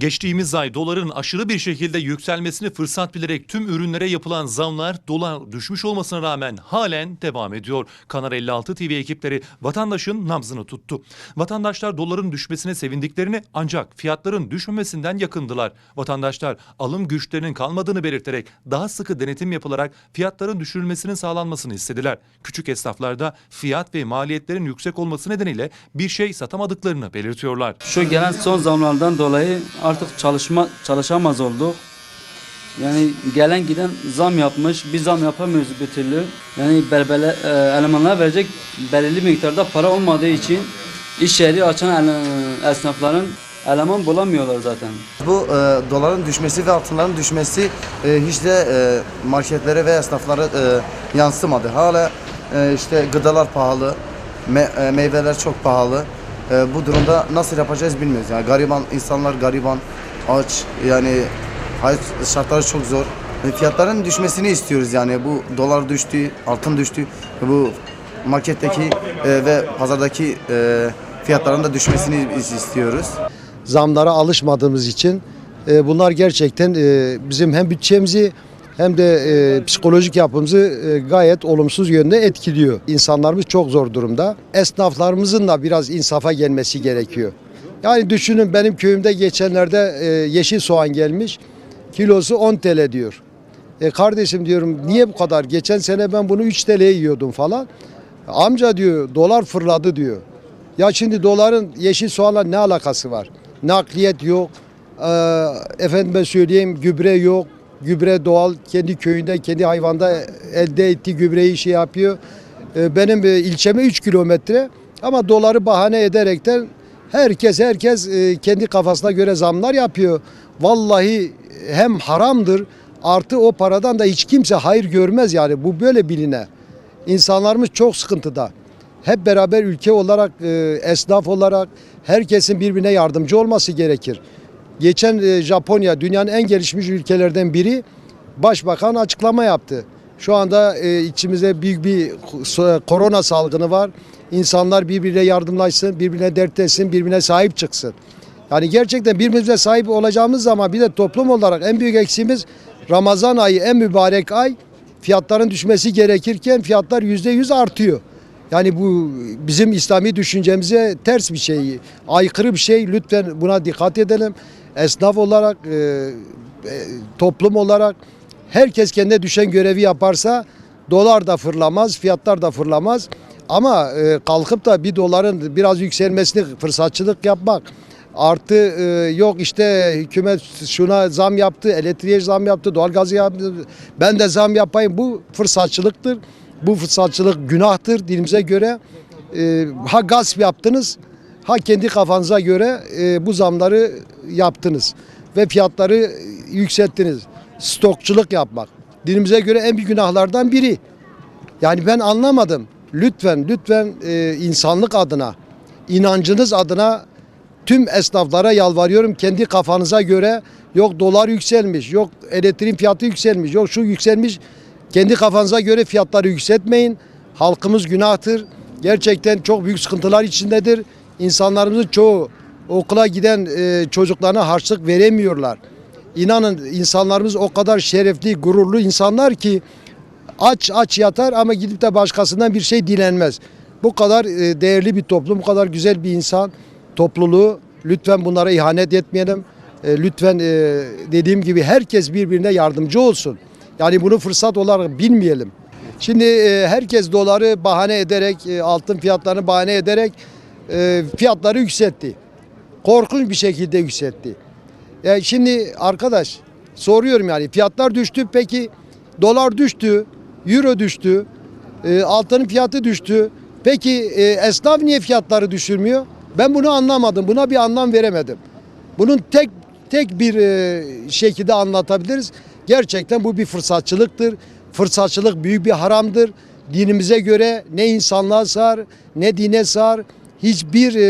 Geçtiğimiz ay doların aşırı bir şekilde yükselmesini fırsat bilerek tüm ürünlere yapılan zamlar dolar düşmüş olmasına rağmen halen devam ediyor. Kanal 56 TV ekipleri vatandaşın nabzını tuttu. Vatandaşlar doların düşmesine sevindiklerini ancak fiyatların düşmemesinden yakındılar. Vatandaşlar alım güçlerinin kalmadığını belirterek daha sıkı denetim yapılarak fiyatların düşürülmesinin sağlanmasını istediler. Küçük esnaflarda fiyat ve maliyetlerin yüksek olması nedeniyle bir şey satamadıklarını belirtiyorlar. Şu gelen son zamlardan dolayı artık çalışma çalışamaz olduk. Yani gelen giden zam yapmış, bir zam yapamıyoruz bir türlü. Yani berbele, e, elemanlara verecek belirli miktarda para olmadığı için iş yeri açan ele- esnafların eleman bulamıyorlar zaten. Bu e, doların düşmesi ve altınların düşmesi e, hiç de e, marketlere ve esnaflara e, yansımadı. Hala e, işte gıdalar pahalı, me- e, meyveler çok pahalı. E, bu durumda nasıl yapacağız bilmiyoruz. Yani gariban insanlar gariban, aç yani hayat şartları çok zor. E, fiyatların düşmesini istiyoruz yani bu dolar düştü, altın düştü. Bu marketteki e, ve pazardaki e, fiyatların da düşmesini istiyoruz. zamlara alışmadığımız için e, bunlar gerçekten e, bizim hem bütçemizi hem de e, psikolojik yapımızı e, gayet olumsuz yönde etkiliyor. İnsanlarımız çok zor durumda. Esnaflarımızın da biraz insafa gelmesi gerekiyor. Yani düşünün benim köyümde geçenlerde e, yeşil soğan gelmiş. Kilosu 10 TL diyor. E kardeşim diyorum niye bu kadar? Geçen sene ben bunu 3 TL'ye yiyordum falan. Amca diyor dolar fırladı diyor. Ya şimdi doların yeşil soğanla ne alakası var? Nakliyet yok. Ee, efendime söyleyeyim gübre yok. Gübre doğal kendi köyünde kendi hayvanda elde ettiği gübreyi şey yapıyor. Ee, benim e, ilçeme 3 kilometre ama doları bahane ederekten herkes herkes e, kendi kafasına göre zamlar yapıyor. Vallahi hem haramdır artı o paradan da hiç kimse hayır görmez yani bu böyle biline. İnsanlarımız çok sıkıntıda. Hep beraber ülke olarak, e, esnaf olarak herkesin birbirine yardımcı olması gerekir. Geçen e, Japonya dünyanın en gelişmiş ülkelerden biri başbakan açıklama yaptı. Şu anda e, içimizde büyük bir korona salgını var. İnsanlar birbirine yardımlaşsın, birbirine dertleşsin, birbirine sahip çıksın. Yani gerçekten birbirimize sahip olacağımız zaman bir de toplum olarak en büyük eksiğimiz Ramazan ayı en mübarek ay fiyatların düşmesi gerekirken fiyatlar yüzde yüz artıyor. Yani bu bizim İslami düşüncemize ters bir şey, aykırı bir şey. Lütfen buna dikkat edelim. Esnaf olarak, e, e, toplum olarak herkes kendine düşen görevi yaparsa dolar da fırlamaz, fiyatlar da fırlamaz. Ama e, kalkıp da bir doların biraz yükselmesini fırsatçılık yapmak, Artı e, yok işte hükümet şuna zam yaptı, elektriğe zam yaptı, doğalgazı yaptı. Ben de zam yapayım. Bu fırsatçılıktır. Bu fırsatçılık günahtır dilimize göre. E, ha gasp yaptınız, ha kendi kafanıza göre e, bu zamları yaptınız ve fiyatları yükselttiniz. Stokçuluk yapmak dilimize göre en büyük günahlardan biri. Yani ben anlamadım. Lütfen lütfen e, insanlık adına, inancınız adına tüm esnaflara yalvarıyorum kendi kafanıza göre yok dolar yükselmiş, yok elektriğin fiyatı yükselmiş, yok şu yükselmiş. Kendi kafanıza göre fiyatları yükseltmeyin. Halkımız günahtır. Gerçekten çok büyük sıkıntılar içindedir. İnsanlarımızın çoğu okula giden e, çocuklarına harçlık veremiyorlar. İnanın insanlarımız o kadar şerefli, gururlu insanlar ki aç aç yatar ama gidip de başkasından bir şey dilenmez. Bu kadar e, değerli bir toplum, bu kadar güzel bir insan topluluğu lütfen bunlara ihanet etmeyelim. E, Lütfen e, dediğim gibi herkes birbirine yardımcı olsun. Yani bunu fırsat olarak bilmeyelim. Şimdi e, herkes doları bahane ederek, e, altın fiyatlarını bahane ederek e, fiyatları yükseltti. Korkunç bir şekilde yükseltti. Ya şimdi arkadaş soruyorum yani fiyatlar düştü peki dolar düştü, euro düştü, e, altının fiyatı düştü. Peki e, esnaf niye fiyatları düşürmüyor? Ben bunu anlamadım. Buna bir anlam veremedim. Bunun tek tek bir e, şekilde anlatabiliriz. Gerçekten bu bir fırsatçılıktır. Fırsatçılık büyük bir haramdır. Dinimize göre ne insanlığa sığar ne dine sığar. Hiçbir e,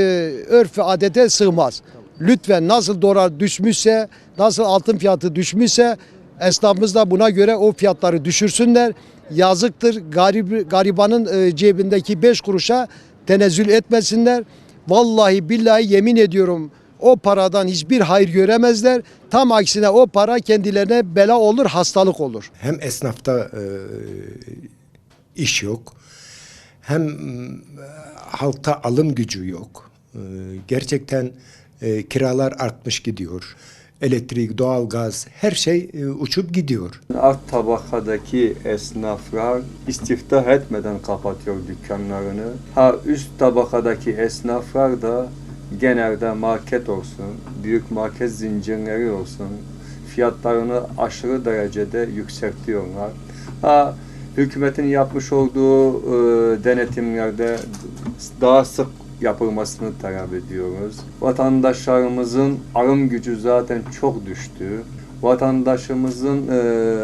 örf ve adete sığmaz. Lütfen nasıl dolar düşmüşse, nasıl altın fiyatı düşmüşse esnafımız da buna göre o fiyatları düşürsünler. Yazıktır garip, garibanın e, cebindeki 5 kuruşa tenezzül etmesinler. Vallahi billahi yemin ediyorum o paradan hiçbir hayır göremezler. Tam aksine o para kendilerine bela olur, hastalık olur. Hem esnafta e, iş yok, hem e, halkta alım gücü yok. E, gerçekten e, kiralar artmış gidiyor. Elektrik, doğalgaz, her şey uçup gidiyor. Alt tabakadaki esnaflar istiftah etmeden kapatıyor dükkanlarını. Ha üst tabakadaki esnaflar da genelde market olsun, büyük market zincirleri olsun fiyatlarını aşırı derecede yükseltiyorlar. Ha hükümetin yapmış olduğu e, denetimlerde daha sık yapılmasını talep ediyoruz. Vatandaşlarımızın alım gücü zaten çok düştü. Vatandaşımızın e,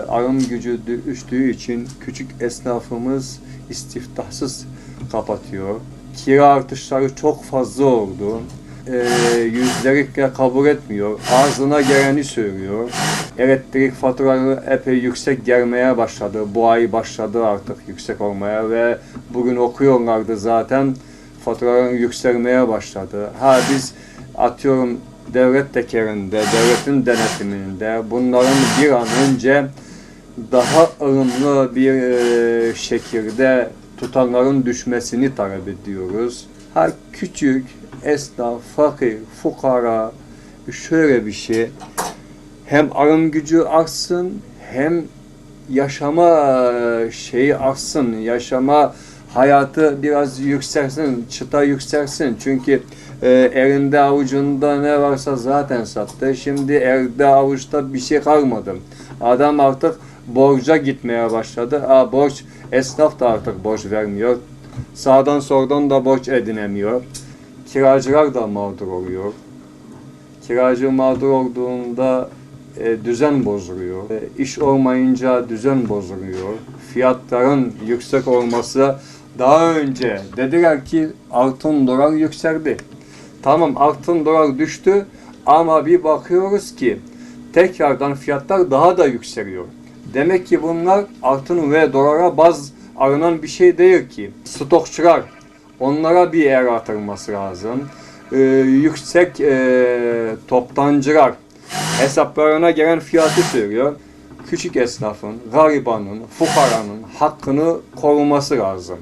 alım gücü düştüğü için küçük esnafımız istiftahsız kapatıyor. Kira artışları çok fazla oldu. E, yüzlerikle kabul etmiyor. Ağzına geleni söylüyor. Elektrik faturaları epey yüksek gelmeye başladı. Bu ay başladı artık yüksek olmaya ve bugün okuyorlardı zaten faturaların yükselmeye başladı. Ha biz atıyorum devlet tekerinde, devletin denetiminde bunların bir an önce daha ılımlı bir e, şekilde tutanların düşmesini talep ediyoruz. Ha küçük esnaf, fakir, fukara şöyle bir şey hem alım gücü artsın hem yaşama şeyi artsın, yaşama hayatı biraz yükselsin, çıta yükselsin. Çünkü e, elinde avucunda ne varsa zaten sattı. Şimdi elde avuçta bir şey kalmadı. Adam artık borca gitmeye başladı. Aa, borç, esnaf da artık borç vermiyor. Sağdan soldan da borç edinemiyor. Kiracılar da mağdur oluyor. Kiracı mağdur olduğunda e, düzen bozuluyor. E, iş olmayınca düzen bozuluyor. Fiyatların yüksek olması daha önce dediler ki altın dolar yükseldi. Tamam altın dolar düştü ama bir bakıyoruz ki tekrardan fiyatlar daha da yükseliyor. Demek ki bunlar altın ve dolara baz alınan bir şey değil ki. Stokçular onlara bir el atılması lazım. Ee, yüksek e, toptancılar hesaplarına gelen fiyatı söylüyor. Küçük esnafın, garibanın, fukaranın hakkını koruması lazım.